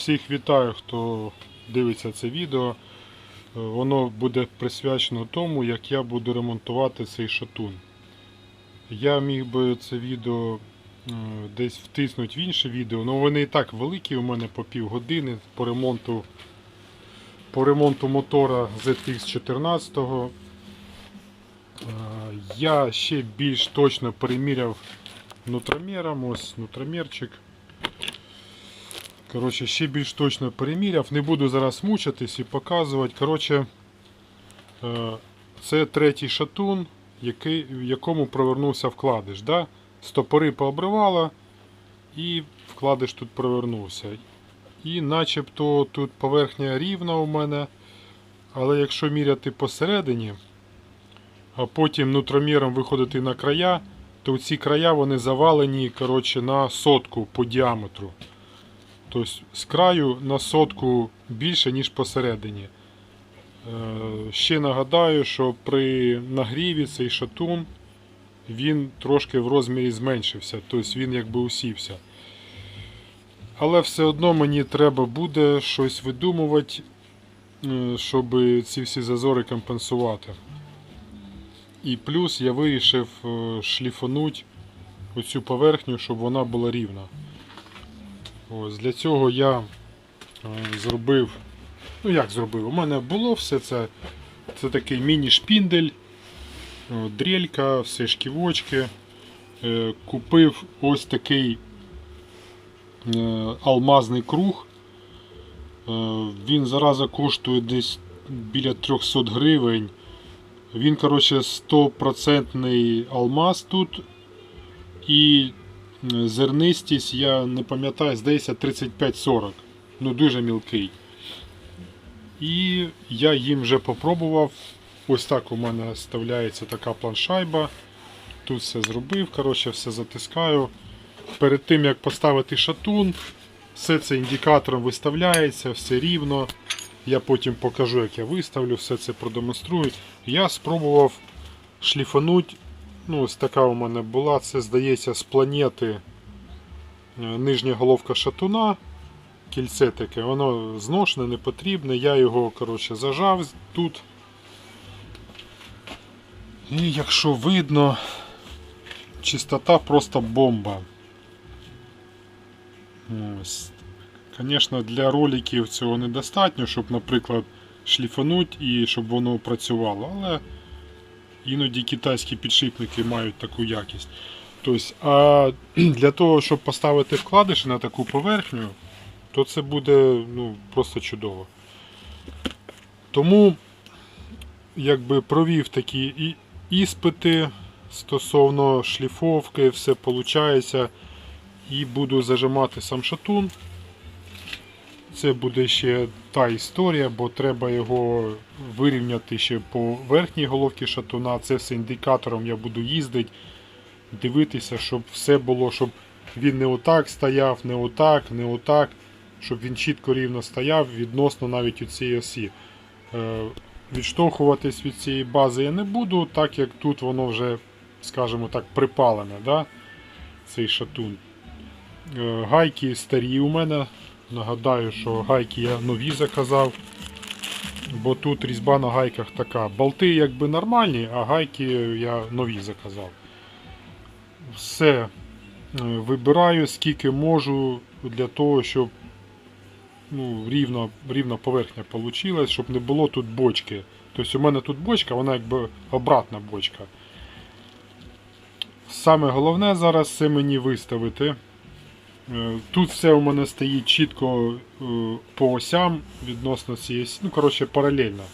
Всіх вітаю, хто дивиться це відео. Е, Воно буде присвячено тому, як я буду ремонтувати цей шатун. Я міг би це відео е, десь втиснути в інше відео, але вони і так великі у мене по півгодини по ремонту, по ремонту мотора ZX 14. Е, Я ще більш точно переміряв нутромером, ось нутромерчик. Коротше, ще більш точно переміряв. Не буду зараз мучитись і показувати. Коротше, е, це третій шатун, в якому провернувся вкладиш. Да? Стопори пообривало і вкладиш тут провернувся. І начебто тут поверхня рівна у мене. Але якщо міряти посередині, а потім нутроміром виходити на края, то ці края вони завалені коротше, на сотку по діаметру. Тобто з краю на сотку більше, ніж посередині. Е, Ще нагадаю, що при нагріві цей шатун він трошки в розмірі зменшився, тобто він якби усівся. Але все одно мені треба буде щось видумувати, е, щоб ці всі зазори компенсувати. І плюс я вирішив е, шліфануть оцю поверхню, щоб вона була рівна. Ось Для цього я е, зробив. Ну як зробив? У мене було все це. Це такий міні-шпіндель, дрелька, все шківочки. Е, Купив ось такий е, алмазний круг. Він зараза коштує десь біля 300 гривень. Він, коротше, 100% алмаз тут. І зернистість, я не пам'ятаю, здається 35-40. Ну дуже мілкий. І я їм вже попробував. Ось так у мене вставляється така планшайба. Тут все зробив, коротше, все затискаю. Перед тим як поставити шатун, все це індикатором виставляється, все рівно. Я потім покажу, як я виставлю, все це продемонструю. Я спробував шліфануть. Ну, ось така у мене була. Це здається з планети е, нижня головка шатуна. Кільце таке, воно зношене, не потрібне. Я його коротше, зажав тут. І якщо видно, чистота просто бомба. Звісно, для роликів цього недостатньо, щоб, наприклад, шліфануть і щоб воно працювало, але іноді китайські підшипники мають таку якість. Тобто, а для того, щоб поставити вкладиші на таку поверхню, то це буде ну, просто чудово. Тому якби провів такі іспити стосовно шліфовки, все виходить. І буду зажимати сам шатун. Це буде ще та історія, бо треба його вирівняти ще по верхній головці шатуна. Це все індикатором я буду їздити, дивитися, щоб все було, щоб він не отак стояв, не отак, не отак, щоб він чітко рівно стояв відносно навіть у цієї осі. Е, Відштовхуватись від цієї бази я не буду, так як тут воно вже, скажімо так, припалене, да? цей шатун. Е, Гайки старі у мене. Нагадаю, що гайки я нові заказав. Бо тут різьба на гайках така. Болти якби нормальні, а гайки я нові заказав. Все е, вибираю скільки можу для того, щоб ну, рівно, рівна поверхня вийшла, щоб не було тут бочки. Тобто у мене тут бочка, вона якби обратна бочка. Саме головне зараз це мені виставити. Е, Тут все у мене стоїть чітко е, по осям відносно цієї, ну коротше паралельно.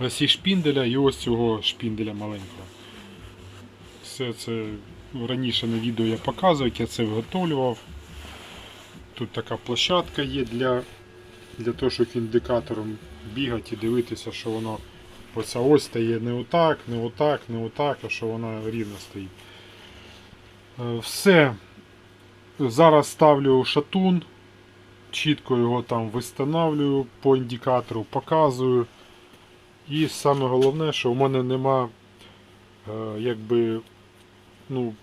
Осі шпінделя і ось цього шпінделя маленького. Все це раніше на відео я показував, як я це виготовлював. Тут така площадка є для, для того, щоб індикатором бігати і дивитися, що воно оця ось стає не отак, не отак, не отак, а що вона рівно стоїть. Е, Все. Зараз ставлю шатун, чітко його там вистановлюю по індикатору, показую. І саме головне, що в мене нема е, якби, ну,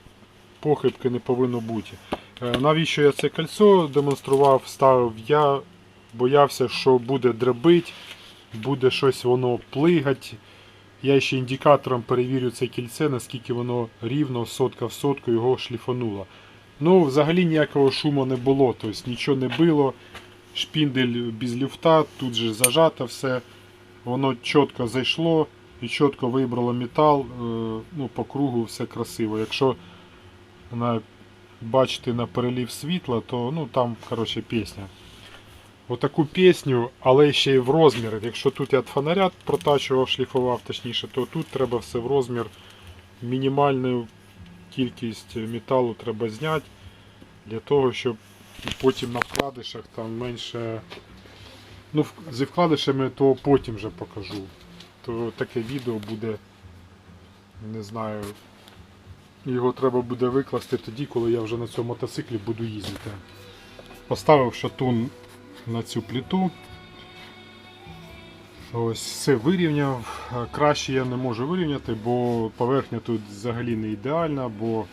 похибки не повинно бути. Е, Навіщо я це кольцо демонстрував, ставив? Я боявся, що буде дребить, буде щось воно плигать. Я ще індикатором перевірю це кільце, наскільки воно рівно, сотка в сотку його шліфануло. Ну, взагалі ніякого шуму не було, тобто нічого не било. Шпіндель без люфта, тут же зажато все. Воно чітко зайшло і чітко вибрало метал. е, Ну, по кругу все красиво. Якщо на, бачити на перелів світла, то ну, там коротше, пісня. Отаку пісню, але ще й в розмір. Якщо тут я фонаря протачував, шліфував, точніше, то тут треба все в розмір. Мінімальну кількість металу треба зняти для того, щоб потім на вкладишах там менше. Ну, зі вкладишами то потім вже покажу. То таке відео буде, не знаю, його треба буде викласти тоді, коли я вже на цьому мотоциклі буду їздити. Поставив шатун на цю пліту. Ось все вирівняв. Е, Краще я не можу вирівняти, бо поверхня тут взагалі не ідеальна, бо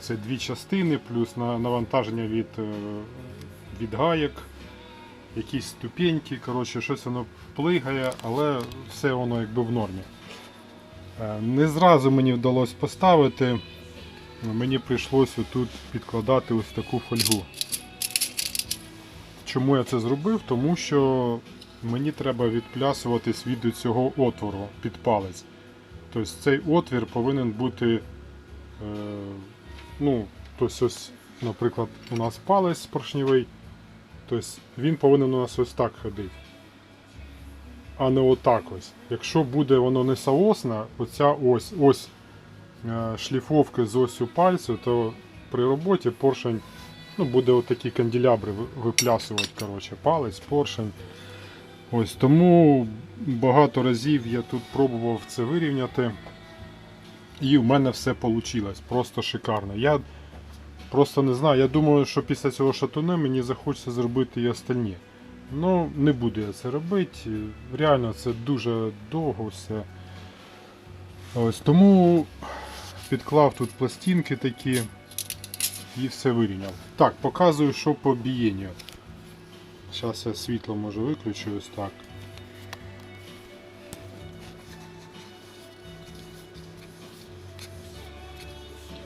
це дві частини, плюс навантаження від, е, від гаєк, якісь ступеньки, коротше, щось воно плигає, але все воно якби в нормі. Е, Не зразу мені вдалося поставити. Мені прийшлося тут підкладати ось таку фольгу. Чому я це зробив? Тому що мені треба відплясуватись від цього отвору під палець. Тобто цей отвір повинен бути. Е, ну, тобто ось, наприклад, у нас палець поршневий, тобто він повинен у нас ось так ходити. А не отак ось. Якщо буде воно не соосна, оця ось ось е, шліфовки з осю пальцю, то при роботі поршень ну, буде отакі канделябри виплясувати, коротше, палець, поршень. Ось тому багато разів я тут пробував це вирівняти. І в мене все вийшло. Просто шикарно. Я просто не знаю. Я думаю, що після цього шатуна мені захочеться зробити і остальні. Ну, не буду я це робити. Реально це дуже довго все. Ось тому підклав тут пластинки такі і все вирівняв. Так, показую, що по бієнню. Зараз я світло може виключу ось так.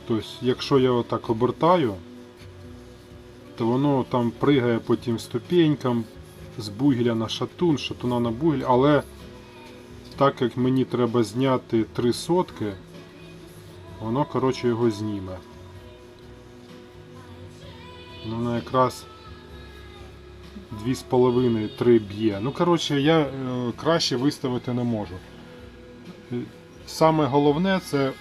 Тобто, якщо я отак обертаю, то воно там пригає по тим ступенькам з бугеля на шатун, шатуна на бугель, але так як мені треба зняти три сотки, воно коротше його зніме. Ну, Воно якраз 2,5-3 б'є. Ну, коротше, я е, краще виставити не можу. Е, Саме головне це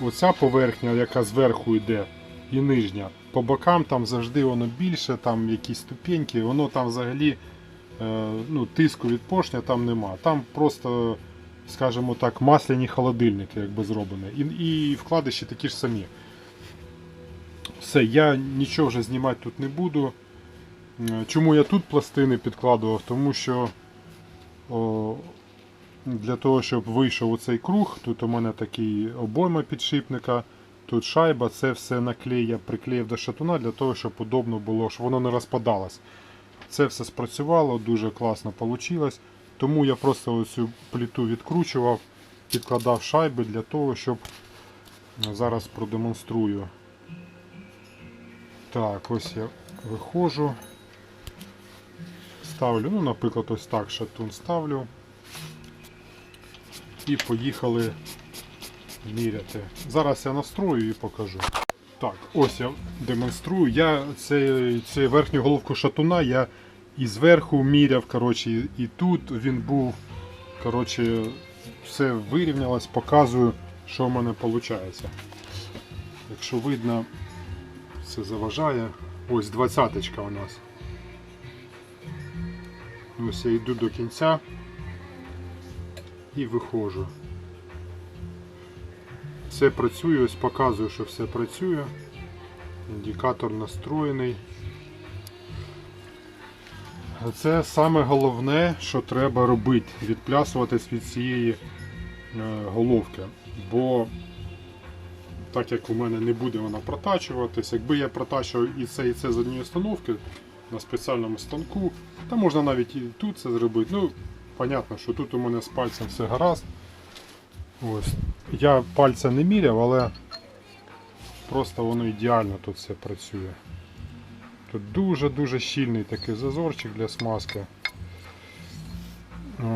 оця поверхня, яка зверху йде, і нижня. По бокам там завжди воно більше, там якісь ступеньки, воно там взагалі е, ну, тиску від поршня там нема. Там просто, скажімо так, масляні холодильники якби зроблені. І, і вкладиші такі ж самі. Все, я нічого вже знімати тут не буду. Е, Чому я тут пластини підкладував? Тому що о, для того, щоб вийшов оцей круг, тут у мене такий обойма підшипника, тут шайба, це все наклей я приклеїв до шатуна для того, щоб удобно було, щоб воно не розпадалось. Це все спрацювало, дуже класно вийшло. Тому я просто оцю пліту відкручував, підкладав шайби для того, щоб зараз продемонструю. Так, ось я виходжу. Ставлю, ну, наприклад, ось так шатун ставлю. І поїхали міряти. Зараз я настрою і покажу. Так, ось я демонструю. Я це, це верхню головку шатуна я і зверху міряв, коротше, і, тут він був. Коротше, все вирівнялось, показую, що в мене виходить. Якщо видно, це заважає. Ось двадцяточка у нас. Ось я йду до кінця і виходжу. Все працює, ось показую, що все працює. Індикатор настроєний. Це саме головне, що треба робити, відплясуватись від цієї е, головки. Бо так як у мене не буде вона протачуватись. Якби я протачував і це, і це з однієї установки на спеціальному станку, та можна навіть і тут це зробити. Ну, понятно, що тут у мене з пальцем все гаразд. Ось. Я пальця не міряв, але просто воно ідеально тут все працює. Тут дуже-дуже щільний такий зазорчик для смазки.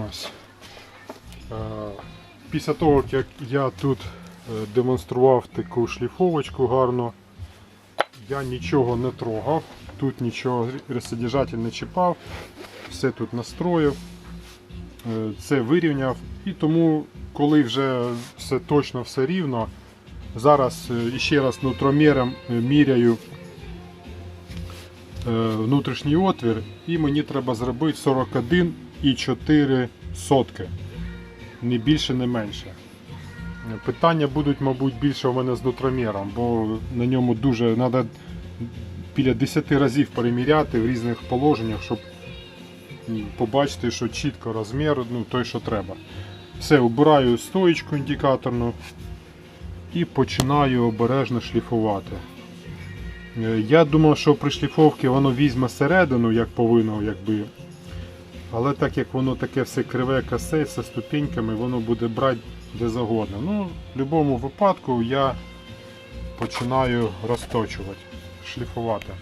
Ось. Е, Після того, як я тут е, демонстрував таку шліфовочку гарну, я нічого не трогав, тут нічого розсодержатель не чіпав, все тут настроїв, е, це вирівняв. І тому, коли вже все точно все рівно, зараз е, ще раз нутроміром е, міряю внутрішній отвір, і мені треба зробити 41,4 сотки. Не більше, не менше. Питання будуть, мабуть, більше у мене з нутроміром, бо на ньому дуже треба біля 10 разів переміряти в різних положеннях, щоб побачити, що чітко розмір, ну, той, що треба. Все, обираю стоїчку індикаторну і починаю обережно шліфувати. Е, Я думав, що при шліфовці воно візьме середину, як повинно, якби. Але так як воно таке все криве косе зі ступеньками, воно буде брати де завгодно. Ну, в будь-якому випадку я починаю розточувати, шліфувати.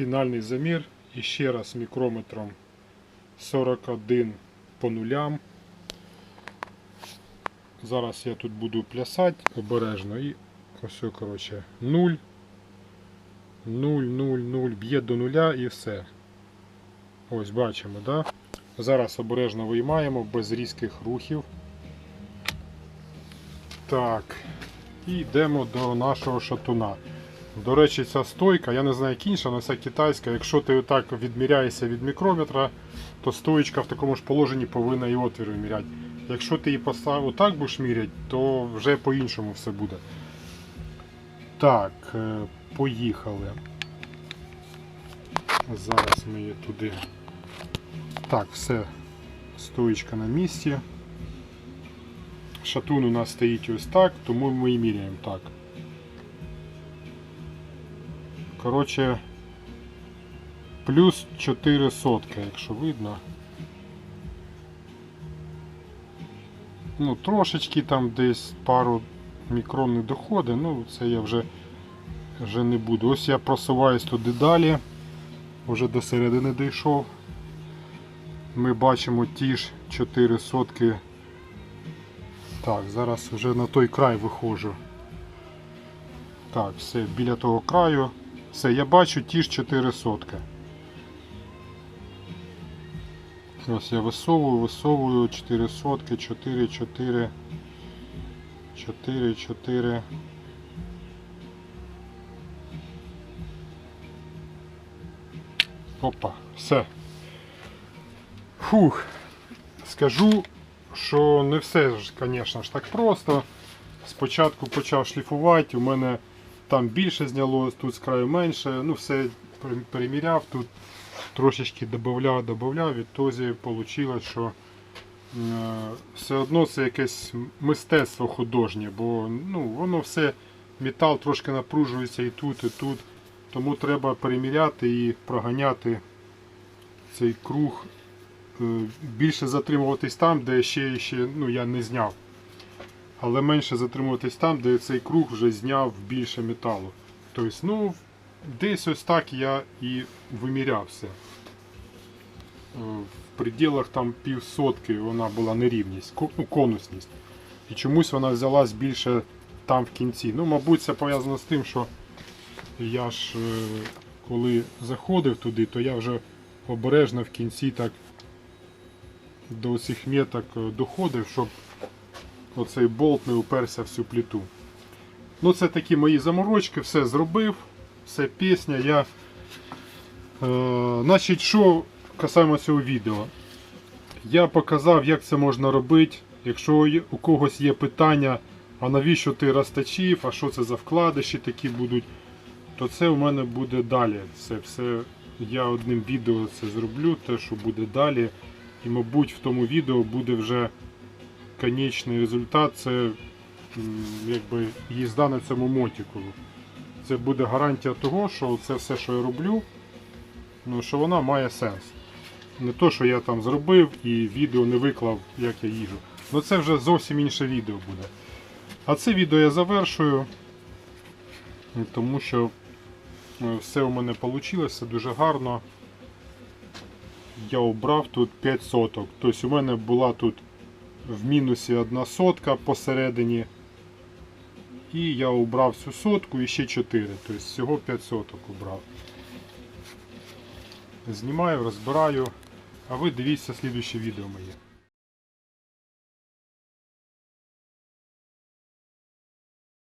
Фінальний замір і ще раз мікрометром 41 по нулям. Зараз я тут буду плясати обережно і ось, коротше, 0, 0, 0, 0, б'є до нуля і все. Ось бачимо, да? Зараз обережно виймаємо без різких рухів. Так. І йдемо до нашого шатуна. До речі, ця стойка, я не знаю як інша, але ця китайська. Якщо ти отак відміряєшся від мікрометра, то стоїчка в такому ж положенні повинна і отвір виміряти. Якщо ти її поставив отак будеш міряти, то вже по-іншому все буде. Так, е, поїхали. Зараз ми її туди. Так, все, стоїчка на місці. Шатун у нас стоїть ось так, тому ми і міряємо так. Коротше, плюс 4 сотки, якщо видно. Ну, трошечки там десь пару мікрон не доходить, ну це я вже, вже не буду. Ось я просуваюсь туди далі, вже до середини дійшов. Ми бачимо ті ж 4 сотки. Так, зараз вже на той край виходжу. Так, все, біля того краю. Все, я бачу ті ж 4 сотки. Ось я висовую, висовую 4 сотки, 4, 4, 4, 4. Опа, все. Фух. Скажу, що не все ж, звісно ж, так просто. Спочатку почав шліфувати, у мене там більше знялось, тут з краю менше. Ну, все пере- переміряв, тут трошечки додавав, додавав, відтоді вийшло, що е, все одно це якесь мистецтво художнє, бо ну, воно все, метал трошки напружується і тут, і тут. Тому треба переміряти і проганяти цей круг. Е, Більше затримуватись там, де ще, ще ну, я не зняв. Але менше затримуватись там, де цей круг вже зняв більше металу. Тобто, ну, десь ось так я і виміряв все. Е, В пределах там півсотки вона була нерівність, ну, конусність. І чомусь вона взялась більше там в кінці. Ну, мабуть, це пов'язано з тим, що я ж е, коли заходив туди, то я вже обережно в кінці так до цих меток е, доходив, щоб оцей болт не уперся в цю плиту. Ну, це такі мої заморочки, все зробив, все пісня. Я, е, значить, що касаємо цього відео. Я показав, як це можна робити. Якщо у когось є питання, а навіщо ти розточив, а що це за вкладиші такі будуть, то це у мене буде далі. Це все я одним відео це зроблю, те, що буде далі. І, мабуть, в тому відео буде вже конечний результат. Це якби їзда на цьому мотику. Це буде гарантія того, що це все, що я роблю, ну, що вона має сенс. Не то, що я там зробив і відео не виклав, як я їжу. Ну це вже зовсім інше відео буде. А це відео я завершую, тому що е, все у мене вийшло, все дуже гарно. Я обрав тут 5 соток. Тобто у мене була тут в мінусі одна сотка посередині. І я обрав цю сотку і ще 4. Тобто всього 5 соток обрав. Знімаю, розбираю. А ви дивіться слідуще відео моє.